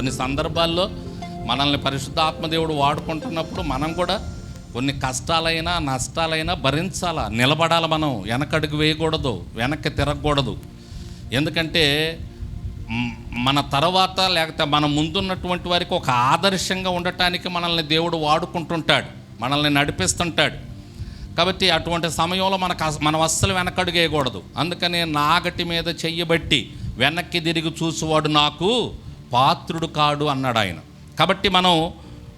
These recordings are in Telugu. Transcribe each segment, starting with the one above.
కొన్ని సందర్భాల్లో మనల్ని పరిశుద్ధాత్మ దేవుడు వాడుకుంటున్నప్పుడు మనం కూడా కొన్ని కష్టాలైనా నష్టాలైనా భరించాలా? నిలబడాలి మనం? వెనకడుగు వేయకూడదు వెనక్కి తిరగకూడదు. ఎందుకంటే మన తర్వాత లేకపోతే మన ముందున్నటువంటి వారికి ఒక ఆదర్శంగా ఉండటానికి మనల్ని దేవుడు వాడుకుంటుంటాడు మనల్ని నడిపిస్తుంటాడు. కాబట్టి అటువంటి సమయంలో మనకు మనం అస్సలు వెనకడుగు వేయకూడదు. అందుకని నాగటి మీద చెయ్యబట్టి వెనక్కి తిరిగి చూసేవాడు నాకు పాత్రుడు కాడు అన్నాడు ఆయన. కాబట్టి మనం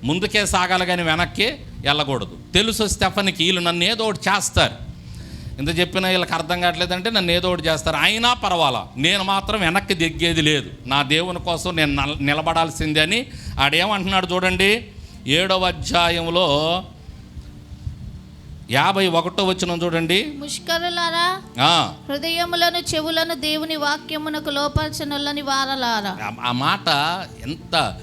ముందుకే సాగాలి కానీ వెనక్కి వెళ్ళకూడదు. తెలుసు స్టెఫన్కి వీళ్ళు నన్ను ఏదో ఒకటి చేస్తారు. ఇంత చెప్పినా వీళ్ళకి అర్థం కావట్లేదంటే నన్ను ఏదో ఒకటి చేస్తారు. అయినా పర్వాలా నేను మాత్రం వెనక్కి దిగ్గేది లేదు. నా దేవుని కోసం నేను నిలబడాల్సిందే అని ఆడేమంటున్నాడు చూడండి. ఏడవ అధ్యాయంలో యాభై ఒకటో వచ్చిన చూడండి. ముష్కరులారా హృదయములను చెవులను దేవుని వాక్యమునకు లోపరచనులని వారలారా. ఆ- మాట ఎంత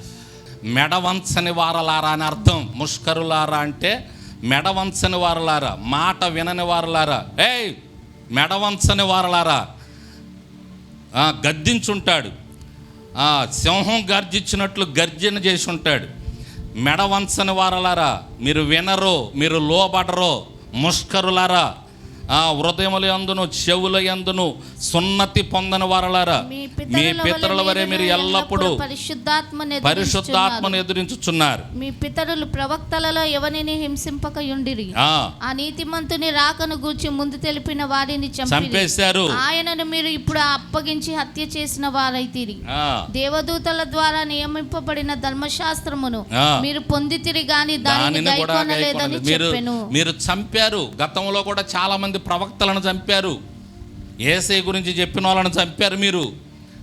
మెడవంచని వారలారా అని అర్థం. ముష్కరులారా అంటే మెడవంచని వారలారా మాట వినని వారలారా. ఏయ్ మెడవంచని వారలారా. ఆ, గద్దించుంటాడు. ఆ, సింహం గర్జించినట్లు గర్జన చేసి ఉంటాడు. మెడవంచని వారలారా మీరు వినరు మీరు లోబడరు ముష్కరులారా ఆ హృదయముల యందును చెవుల యందును సున్నతి పొందని వారలారా. మీ పితరుల వరే మీరు ఎల్లప్పుడూ పరిశుద్ధాత్మను పరిశుద్ధాత్మను ఎదురించుచున్నారు. మీ పితరులు ప్రవక్తలలో ఎవరిని హింసింపకయుండిరి? ఆ, ఆ నీతిమంతుని రాకను గూర్చి ముందు తెలిపిన వారిని చంపి చంపేశారు. ఆయనను మీరు ఇప్పుడు అప్పగించి హత్య చేసిన వారైతిరి. దేవదూతల ద్వారా నియమింపబడిన ధర్మశాస్త్రమును. మీరు పొందితిరి గాని దానిని మీరు చంపారు. గతంలో కూడా చాలా మంది ప్రవక్తలను చంపారు. ఏసై గురించి చెప్పిన వాళ్ళని చంపారు మీరు.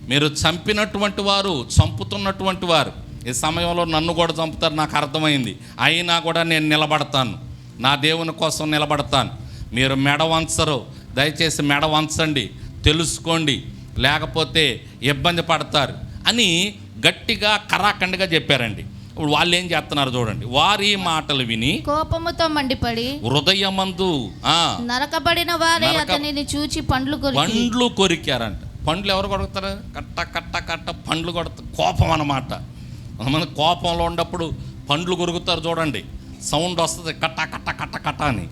మీరు చంపినటువంటి వారు చంపుతున్నటువంటి వారు. ఈ సమయంలో నన్ను కూడా చంపుతారు నాకు అర్థమైంది. అయినా కూడా నేను నిలబడతాను. నా దేవుని కోసం నిలబడతాను. మీరు మెడ వంచరు. దయచేసి మెడ వంచండి. తెలుసుకోండి. లేకపోతే ఇబ్బంది పడతారు అని గట్టిగా కరాఖండిగా చెప్పారండి. ఇప్పుడు వాళ్ళు ఏం చేస్తున్నారు చూడండి. వారి మాటలు విని కోపముతో మండిపడి హృదయమందు నరకబడిన వారే అతనిని చూచి పండ్లు పండ్లు కొరికారంట. పండ్లు ఎవరు కొడతారు కట్ట కట్ట కట్ట పండ్లు కొడతారు కోపం అన్నమాట. కొంతమంది కోపంలో ఉన్నప్పుడు పండ్లు కొరుకుతారు చూడండి. సౌండ్ వస్తుంది కట్ట కట్ట కట్ట కట్ట అని.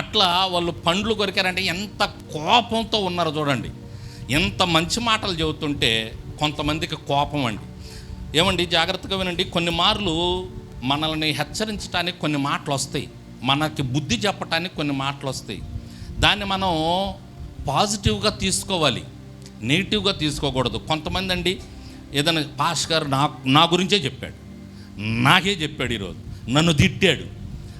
అట్లా వాళ్ళు పండ్లు కొరికారంటే ఎంత కోపంతో ఉన్నారు చూడండి. ఎంత మంచి మాటలు చెబుతుంటే కొంతమందికి కోపం అండి. ఏమండి? జాగ్రత్తగా వినండి. కొన్ని మార్లు మనల్ని హెచ్చరించడానికి కొన్ని మాటలు వస్తాయి. మనకి బుద్ధి చెప్పడానికి కొన్ని మాటలు వస్తాయి. దాన్ని మనం పాజిటివ్గా తీసుకోవాలి. నెగిటివ్గా తీసుకోకూడదు. కొంతమంది అండి ఏదైనా పాష్ గారు నా నా గురించే చెప్పాడు. నాకే చెప్పాడు ఈరోజు. నన్ను తిట్టాడు.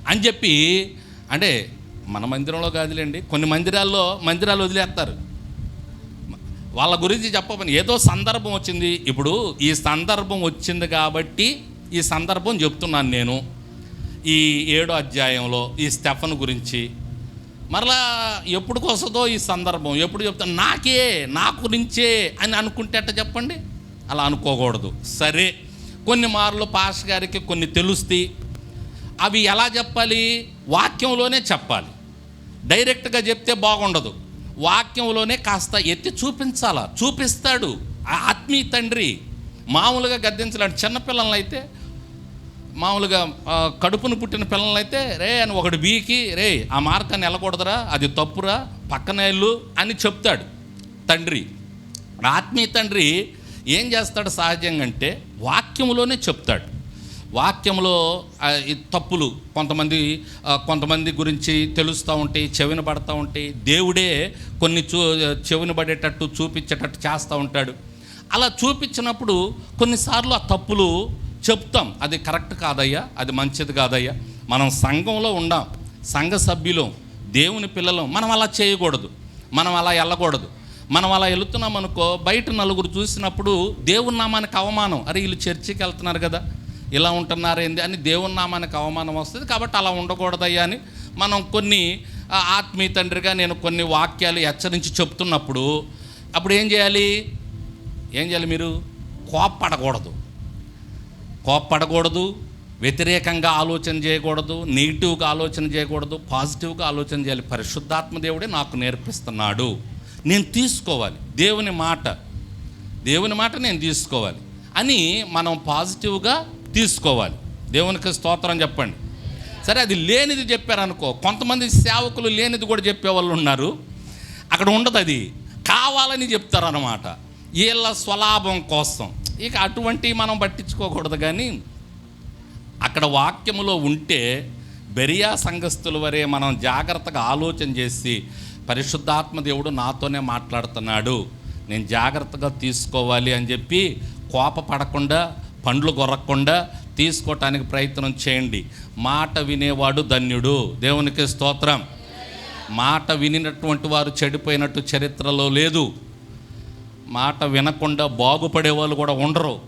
అని చెప్పి అంటే మన మందిరంలో కాదులేండి. కొన్ని మందిరాల్లో మందిరాలు వదిలేస్తారు. వాళ్ళ గురించి చెప్పమని ఏదో సందర్భం వచ్చింది. ఇప్పుడు ఈ సందర్భం వచ్చింది కాబట్టి ఈ సందర్భం చెప్తున్నాను నేను. ఈ ఏడో అధ్యాయంలో ఈ స్టెఫన్ గురించి. మరలా ఎప్పుడు వస్తుందో ఈ సందర్భం? ఎప్పుడు చెప్తాను నాకే నా గురించే అని అనుకుంటే అట్ట చెప్పండి? అలా అనుకోకూడదు. సరే. కొన్ని మార్లు పాస్ గారికి కొన్ని తెలుస్తాయి. అవి ఎలా చెప్పాలి? వాక్యంలోనే చెప్పాలి. డైరెక్ట్గా చెప్తే బాగుండదు. వాక్యంలోనే కాస్త ఎత్తి చూపించాలా. చూపిస్తాడు. ఆ ఆత్మీయ తండ్రి మామూలుగా గద్దించలేడు. చిన్నపిల్లలను అయితే మామూలుగా కడుపును పుట్టిన పిల్లలను అయితే రే అని ఒకడు బీకి రే ఆ మార్గాన్ని వెళ్ళకూడదురా అది తప్పురా పక్కన వెళ్ళు అని చెప్తాడు తండ్రి. ఆత్మీయ తండ్రి ఏం చేస్తాడు సహజంగా అంటే వాక్యంలోనే చెప్తాడు. వాక్యంలో తప్పులు కొంతమంది కొంతమంది గురించి తెలుస్తూ ఉంటాయి చెవిన పడతా ఉంటాయి దేవుడే కొన్ని చూ చెవిన పడేటట్టు చూపించేటట్టు చేస్తూ ఉంటాడు. అలా చూపించినప్పుడు కొన్నిసార్లు ఆ తప్పులు చెప్తాం. అది కరెక్ట్ కాదయ్యా అది మంచిది కాదయ్యా. మనం సంఘంలో ఉండాం సంఘ సభ్యులం దేవుని పిల్లలం మనం అలా చేయకూడదు. మనం అలా వెళ్ళకూడదు మనం అలా వెళుతున్నాం అనుకో బయట నలుగురు చూసినప్పుడు దేవుని నామానికి అవమానం. అరే వీళ్ళు చర్చికి వెళ్తున్నారు కదా. ఇలా ఉంటున్నారేంది అని దేవుని నామానికి అవమానం వస్తుంది. కాబట్టి అలా ఉండకూడదయ్యా అని మనం కొన్ని ఆత్మీయ తండ్రిగా నేను కొన్ని వాక్యాలు హెచ్చరించి చెప్తున్నప్పుడు అప్పుడు ఏం చేయాలి? ఏం చేయాలి మీరు? కోప్పడకూడదు. కోప్పడకూడదు వ్యతిరేకంగా ఆలోచన చేయకూడదు నెగిటివ్గా ఆలోచన చేయకూడదు పాజిటివ్గా ఆలోచన చేయాలి. పరిశుద్ధాత్మ దేవుడే నాకు నేర్పిస్తున్నాడు. నేను తీసుకోవాలి. దేవుని మాట. దేవుని మాట నేను తీసుకోవాలి అని మనం పాజిటివ్గా తీసుకోవాలి. దేవునికి స్తోత్రం చెప్పండి. సరే అది లేనిది చెప్పారనుకో కొంతమంది సేవకులు లేనిది కూడా చెప్పేవాళ్ళు ఉన్నారు. అక్కడ ఉండదు అది. కావాలని చెప్తారనమాట వీళ్ళ స్వలాభం కోసం. ఇక అటువంటి మనం పట్టించుకోకూడదు కానీ అక్కడ వాక్యములో ఉంటే బెరియా సంఘస్థుల వరే మనం జాగ్రత్తగా ఆలోచన చేసి పరిశుద్ధాత్మ దేవుడు నాతోనే మాట్లాడుతున్నాడు. నేను జాగ్రత్తగా తీసుకోవాలి అని చెప్పి కోపపడకుండా పండ్లు కొరక్కుండా తీసుకోవటానికి ప్రయత్నం చేయండి. మాట వినేవాడు ధన్యుడు. దేవునికి స్తోత్రం. మాట వినినటువంటి వారు చెడిపోయినట్టు చరిత్రలో లేదు. మాట వినకుండా బాగుపడే వాళ్ళు కూడా ఉండరు.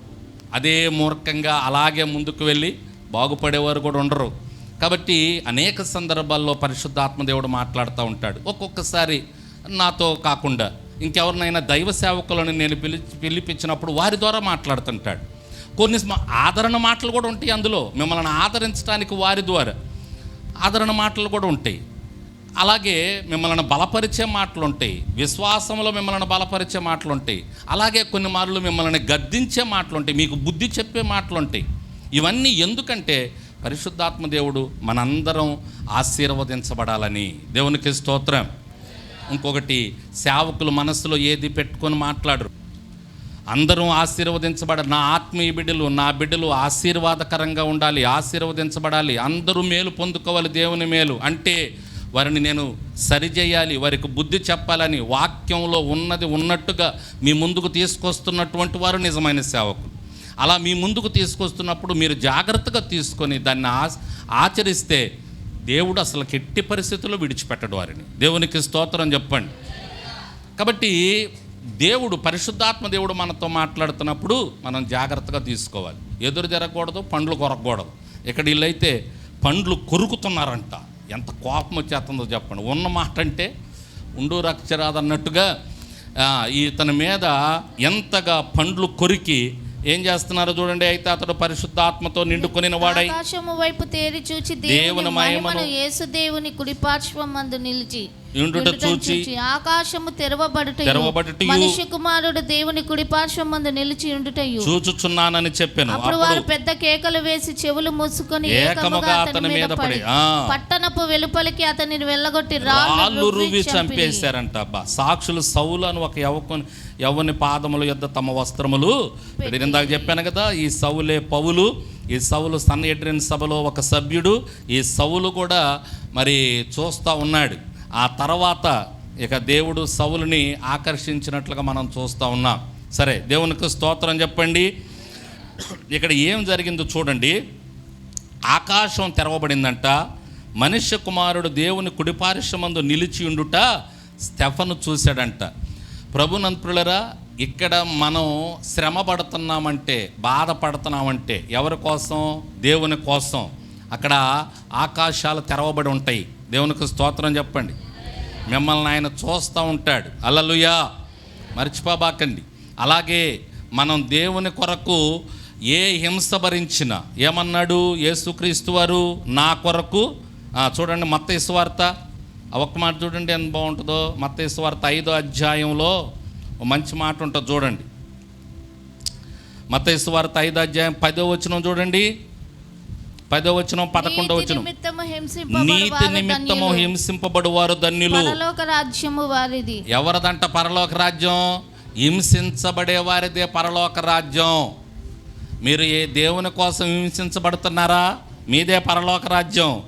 అదే మూర్ఖంగా అలాగే ముందుకు వెళ్ళి బాగుపడేవారు కూడా ఉండరు. కాబట్టి అనేక సందర్భాల్లో పరిశుద్ధాత్మ దేవుడు మాట్లాడుతూ ఉంటాడు. ఒక్కొక్కసారి నాతో కాకుండా ఇంకెవరినైనా దైవ సేవకులను నేను పిలి పిలిపించినప్పుడు వారి ద్వారా మాట్లాడుతుంటాడు. కొన్ని ఆదరణ మాటలు కూడా ఉంటాయి అందులో. మిమ్మల్ని ఆదరించడానికి వారి ద్వారా ఆదరణ మాటలు కూడా ఉంటాయి. అలాగే మిమ్మల్ని బలపరిచే మాటలు ఉంటాయి. విశ్వాసంలో మిమ్మల్ని బలపరిచే మాటలు ఉంటాయి. అలాగే కొన్ని మార్లు మిమ్మల్ని గద్దించే మాటలు ఉంటాయి. మీకు బుద్ధి చెప్పే మాటలు ఉంటాయి. ఇవన్నీ ఎందుకంటే పరిశుద్ధాత్మ దేవుడు మనందరం ఆశీర్వదించబడాలని. దేవునికి స్తోత్రం. ఇంకొకటి సేవకులు మనసులో ఏది పెట్టుకొని మాట్లాడరు. అందరూ ఆశీర్వదించబడ నా ఆత్మీయ బిడ్డలు నా బిడ్డలు ఆశీర్వాదకరంగా ఉండాలి ఆశీర్వదించబడాలి. అందరూ మేలు పొందుకోవాలి దేవుని మేలు. అంటే వారిని నేను సరిచేయాలి వారికి బుద్ధి చెప్పాలని వాక్యంలో ఉన్నది ఉన్నట్టుగా మీ ముందుకు తీసుకొస్తున్నటువంటి వారు నిజమైన సేవకులు. అలా మీ ముందుకు తీసుకొస్తున్నప్పుడు మీరు జాగ్రత్తగా తీసుకొని దాన్ని ఆ ఆచరిస్తే దేవుడు అసలు ఎట్టి పరిస్థితుల్లో విడిచిపెట్టడు వారిని. దేవునికి స్తోత్రం చెప్పండి. కాబట్టి దేవుడు పరిశుద్ధాత్మ దేవుడు మనతో మాట్లాడుతున్నప్పుడు మనం జాగ్రత్తగా తీసుకోవాలి. ఎదురు జరగకూడదు పండ్లు కొరకకూడదు. ఇక్కడ వీళ్ళైతే పండ్లు కొరుకుతున్నారంట. ఎంత కోపం వచ్చేస్తుందో చెప్పండి. ఉన్న మాట అంటే ఉండు రక్షరాదన్నట్టుగా ఆ, ఇతని మీద ఎంతగా పండ్లు కొరికి ఏం చేస్తున్నారో చూడండి. అయితే అతడు పరిశుద్ధాత్మతో నిండుకొనిన వాడై ఆకాశము వైపు తేరి చూచి దేవుని మహిమను యేసు దేవుని కుడి పార్శ్వం మందు నిలిచి ఉండుట ఉండుటను చూచి ఆకాశము తెరవబడుట తెరవబడుటయు, మనిషి కుమారుడు దేవుని కుడి పార్శ్వం మందు నిలిచి ఉండుటయు చూచుచున్నానని చెప్పాను. అప్పుడు వారు పెద్ద కేకలు వేసి చెవులు మూసుకొని ఏకముగా అతని మీద పడి. పట్టణపు వెలుపలికి అతనిని వెళ్ళగొట్టి రాళ్ళు రువి చంపేశారంట అబ్బా. సాక్షులు సౌలు అని ఒక యవకుని యవ్వని పాదముల యొద్ద తమ వస్త్రములు. ఇందాక చెప్పాను కదా ఈ సౌలే పౌలు ఈ సౌలు సన్ ఎడ్రిన్ సభలో ఒక సభ్యుడు ఈ సౌలు కూడా మరి చూస్తూ ఉన్నాడు. ఆ తర్వాత ఇక దేవుడు సౌలుని ఆకర్షించినట్లుగా మనం చూస్తూ ఉన్నాం. సరే దేవునికి స్తోత్రం చెప్పండి. ఇక్కడ ఏం జరిగిందో చూడండి. ఆకాశం తెరవబడిందంట. మనుష్య కుమారుడు దేవుని కుడిపారిశ్రమందు నిలిచి ఉండుట స్టెఫను చూశాడంట. ప్రభునంతులరా ఇక్కడ మనం శ్రమ పడుతున్నామంటే బాధపడుతున్నామంటే ఎవరి కోసం? దేవుని కోసం. అక్కడ ఆకాశాలు తెరవబడి ఉంటాయి. దేవునికి స్తోత్రం చెప్పండి. మిమ్మల్ని ఆయన చూస్తూ ఉంటాడు. అల్లలుయా. మర్చిపోబాకండి. అలాగే మనం దేవుని కొరకు ఏ హింస భరించినా ఏమన్నాడు యేసుక్రీస్తు వారు? నా కొరకు? చూడండి మత్త వార్త. ఒక్క మాట చూడండి ఎంత బాగుంటుందో. మత్త ఇసువార్త ఐదో అధ్యాయంలో మంచి మాట ఉంటుంది చూడండి. మత్త వార్త ఐదో అధ్యాయం పదో వచ్చినాం చూడండి. పదో వచనం పదకొండో వచనం. నీతి నిమిత్తము ధన్యులు. హింసింపబడు వారు ధన్యులు. పరలోక రాజ్యము వారిది. ఎవరిదంట పరలోక రాజ్యం? హింసించబడే వారిదే పరలోక రాజ్యం. మీరు ఏ దేవుని కోసం హింసించబడుతున్నారా? మీదే పరలోక రాజ్యం.